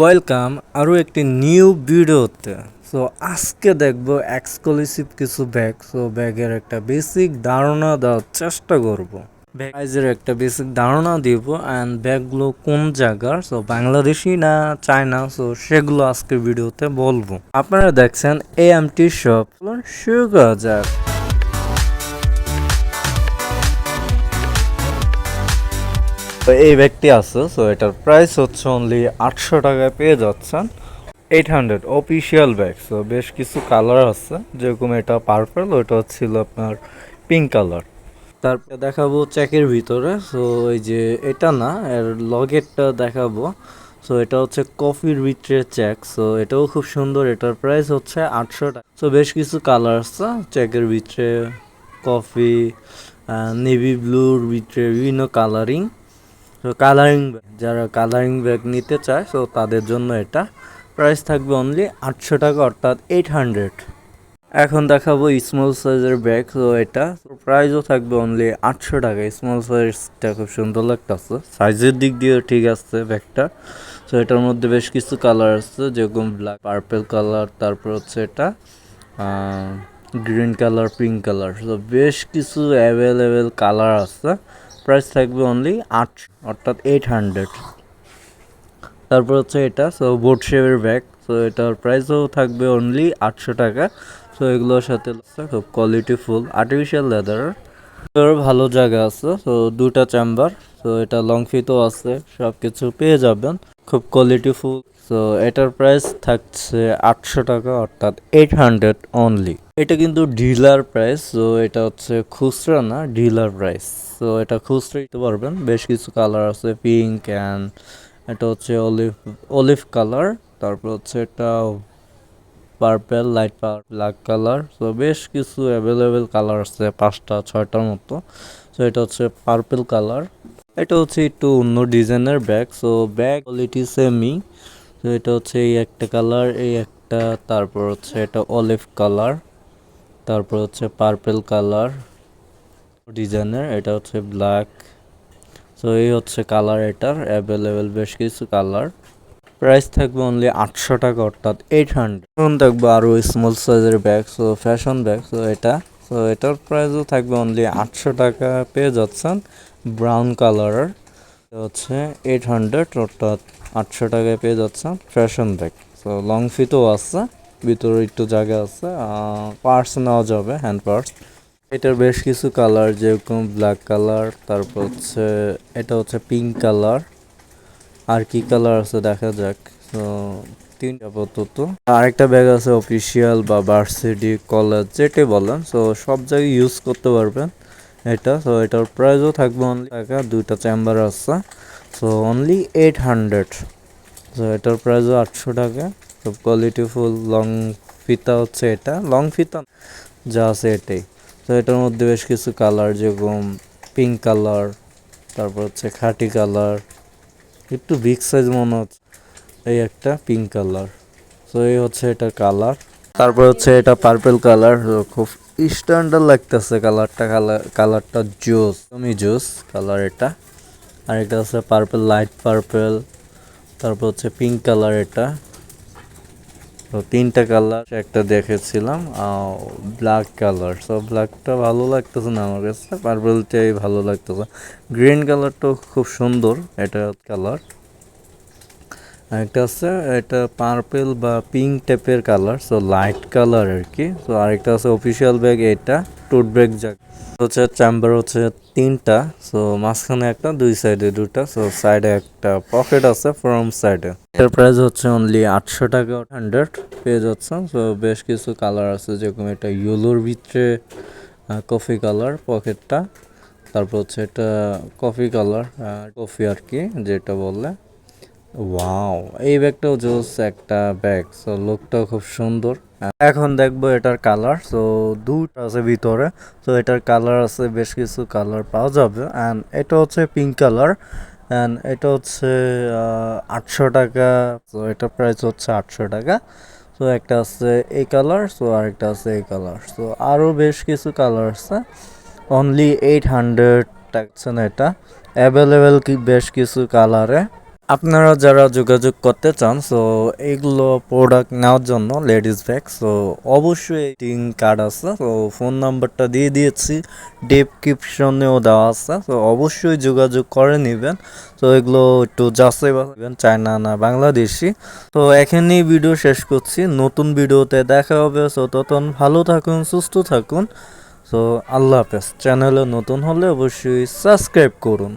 Welcome আরও একটি new ভিডিওতে। সো আজকে দেখব এক্সক্লুসিভ কিছু ব্যাগ সো ব্যাগের একটা বেসিক ধারণা দেওয়ার চেষ্টা করব। প্রাইজের একটা বেসিক ধারণা দিব অ্যান্ড ব্যাগগুলো কোন জায়গার? সো বাংলাদেশি না চায়না? সো সেগুলো আজকে ভিডিওতে বলব। আপনারা দেখছেন এ এম টি শপ শুরু করা যাক। তো এই ব্যাগটি আছে সো এটার প্রাইস হচ্ছে অনলি আটশো টাকায় পেয়ে যাচ্ছেন। Eight hundred official bag so বেশ কিছু কালার আছে, যেরকম এটা পার্পল ওটা ছিল আপনার পিঙ্ক কালার তারপরে দেখাবো চেকের ভিতরে সো এই যে এটা না, এর লগেরটা দেখাবো। সো এটা হচ্ছে কফির ভিতরে চেক সো এটাও খুব সুন্দর, এটার প্রাইস হচ্ছে আটশো টাকা। সো বেশ কিছু কালার আছে চেকের ভিতরে কফি নেভি ব্লুর ভিতরে বিভিন্ন কালারিং তো কালারিং যারা কালারিং ব্যাগ নিতে চায় সো তাদের জন্য এটা। প্রাইস থাকবে অনলি আটশো টাকা, অর্থাৎ এইট হান্ড্রেড এখন দেখাবো স্মল সাইজের ব্যাগ তো এটা। প্রাইসও থাকবে অনলি আটশো টাকা। স্মল সাইজটা খুব সুন্দর লাগতেছে। সাইজের দিক দিয়েও ঠিক আছে ব্যাগটা তো এটার মধ্যে বেশ কিছু কালার আছে, যেরকম ব্ল্যাক পার্পেল কালার তারপর হচ্ছে এটা গ্রিন কালার পিঙ্ক কালার তো বেশ কিছু অ্যাভেলেবেল কালার আছে। প্রাইস থাকবে অনলি আট, অর্থাৎ এইট হান্ড্রেড তারপর হচ্ছে এটা সো বোট শেপের ব্যাগ সো এটার প্রাইসও থাকবে অনলি আটশো টাকা। সো এগুলোর সাথে খুব কোয়ালিটি ফুল আর্টিফিশিয়াল লেদার ভালো জায়গা আছে তো দুটা চেম্বার তো এটা লং ফিতও আছে সব কিছু পেয়ে যাবেন। খুব কোয়ালিটি ফুল তো এটার প্রাইস থাকছে আটশো টাকা, অর্থাৎ এইট হান্ড্রেড অনলি এটা কিন্তু ডিলার প্রাইস তো এটা হচ্ছে খুচরা না ডিলার প্রাইস তো এটা খুচরা দিতে পারবেন। বেশ কিছু কালার আছে পিঙ্ক অ্যান্ড এটা হচ্ছে অলিভ অলিভ কালার তারপর হচ্ছে এটা purple light black colour so বেশ কিছু অ্যাভেলেবেল কালার আছে পাঁচটা, ছয়টার মতো। সো এটা হচ্ছে পার্পেল কালার এটা হচ্ছে একটু অন্য ডিজাইনের bag so bag quality semi তো এটা হচ্ছে এই একটা কালার এই একটা, তারপর হচ্ছে এটা অলিভ কালার তারপর হচ্ছে পার্পেল কালার ডিজাইনের, এটা হচ্ছে ব্ল্যাক সো এই হচ্ছে কালার এটার অ্যাভেলেবেল বেশ কিছু কালার প্রাইস থাকবে অনলি আটশো টাকা, অর্থাৎ এইট হান্ড্রেড এখন দেখব আরও স্মল সাইজের bag so fashion bag so এটা। সো এটার প্রাইসও থাকবে অনলি আটশো টাকা, পেয়ে যাচ্ছেন ব্রাউন কালারের হচ্ছে এইট হান্ড্রেড অর্থাৎ আটশো টাকায় পেয়ে যাচ্ছেন ফ্যাশন ব্যাগ সো লং ফিটও আছে, ভিতরে একটু জায়গা আছে পার্স নেওয়া যাবে হ্যান্ড পার্স এটার বেশ কিছু কালার, যেরকম ব্ল্যাক কালার, তারপর হচ্ছে, এটা হচ্ছে পিঙ্ক কালার। আর কি কালার আছে দেখা যাক। তো, তিনটা আপাতত। আরেকটা ব্যাগ আছে অফিসিয়াল বা ভার্সিটি কলেজ যেটাই বলেন। সো সব জায়গায় ইউজ করতে পারবেন এটা। সো এটার প্রাইসও থাকবে অনলি টাকা, দুইটা চেম্বার আছে। So only eight hundred so এটার প্রাইসও আটশো টাকা। খুব কোয়ালিটি ফুল লং ফিতা হচ্ছে এটা। লং ফিতা যা আছে এটাই। তো এটার মধ্যে বেশ কিছু কালার যেরকম পিঙ্ক কালার তারপর হচ্ছে খাটি কালার একটু বিগ সাইজ মনে হচ্ছে, এই একটা পিঙ্ক কালার তো এই হচ্ছে এটা কালার তারপর হচ্ছে এটা পার্পেল কালার খুব স্ট্যান্ডার্ড লাগতেছে কালারটা কালার কালারটা জোস তুমি জোস কালার এটা, আর এটা হচ্ছে পার্পেল লাইট পার্পেল তারপর হচ্ছে পিঙ্ক কালার এটা তো তিনটা কালার একটা দেখেছিলাম ব্ল্যাক কালার সো ব্ল্যাকটা ভালো লাগতেছে না আমার কাছে পার্পলটাই ভালো লাগতেছে। গ্রিন কালারটাও খুব সুন্দর, এটা কালার একটা আছে, এটা পার্পেল বা পিঙ্ক টাইপের কালার সো লাইট কালার আর কি। তো আরেকটা আছে অফিসিয়াল ব্যাগ এটা টোট ব্যাগ যাক হচ্ছে চেম্বার হচ্ছে তিনটা সো মাঝখানে একটা, দুই সাইডে দুটা সো সাইডে একটা পকেট আছে ফ্রম সাইডে এটার প্রাইস হচ্ছে অনলি আটশো টাকা হান্ড্রেড পেয়ে যাচ্ছে সো বেশ কিছু কালার আছে, যেরকম এটা ইয়েলোর ভিতরে কফি কালার পকেটটা তারপর হচ্ছে এটা কফি কালার কফি আর কি, যেটা বললে ওয়াও এই ব্যাগটাও জোস একটা ব্যাগ সো লুকটাও খুব সুন্দর। এখন দেখব এটার কালার সো দুটা আছে ভিতরে তো এটার কালার আছে, বেশ কিছু কালার পাওয়া যাবে। অ্যান্ড এটা হচ্ছে পিঙ্ক কালার অ্যান্ড এটা হচ্ছে আটশো টাকা তো এটা প্রাইস হচ্ছে আটশো টাকা। তো একটা আছে এই কালার সো আরেকটা আছে এই কালার সো আরও বেশ কিছু কালার আছে। অনলি এইট হান্ড্রেড টাকা এটা। অ্যাভেলেবেল বেশ কিছু কালারে আপনারা যারা যোগাযোগ করতে চান সো এগুলো প্রোডাক্ট নেওয়ার জন্য লেডিস ব্যাগ সো অবশ্যই টিং কার্ড আছে তো ফোন নাম্বারটা দিয়ে দিয়েছি ডেসক্রিপশনেও দেওয়া আছে তো অবশ্যই যোগাযোগ করে নেবেন। তো এগুলো একটু যাচাই বাছাই চায়না না বাংলাদেশি। তো এখানেই ভিডিও শেষ করছি, নতুন ভিডিওতে দেখা হবে সো ততক্ষণ ভালো থাকুন, সুস্থ থাকুন। সো আল্লাহ হাফেজ চ্যানেলে নতুন হলে অবশ্যই সাবস্ক্রাইব করুন।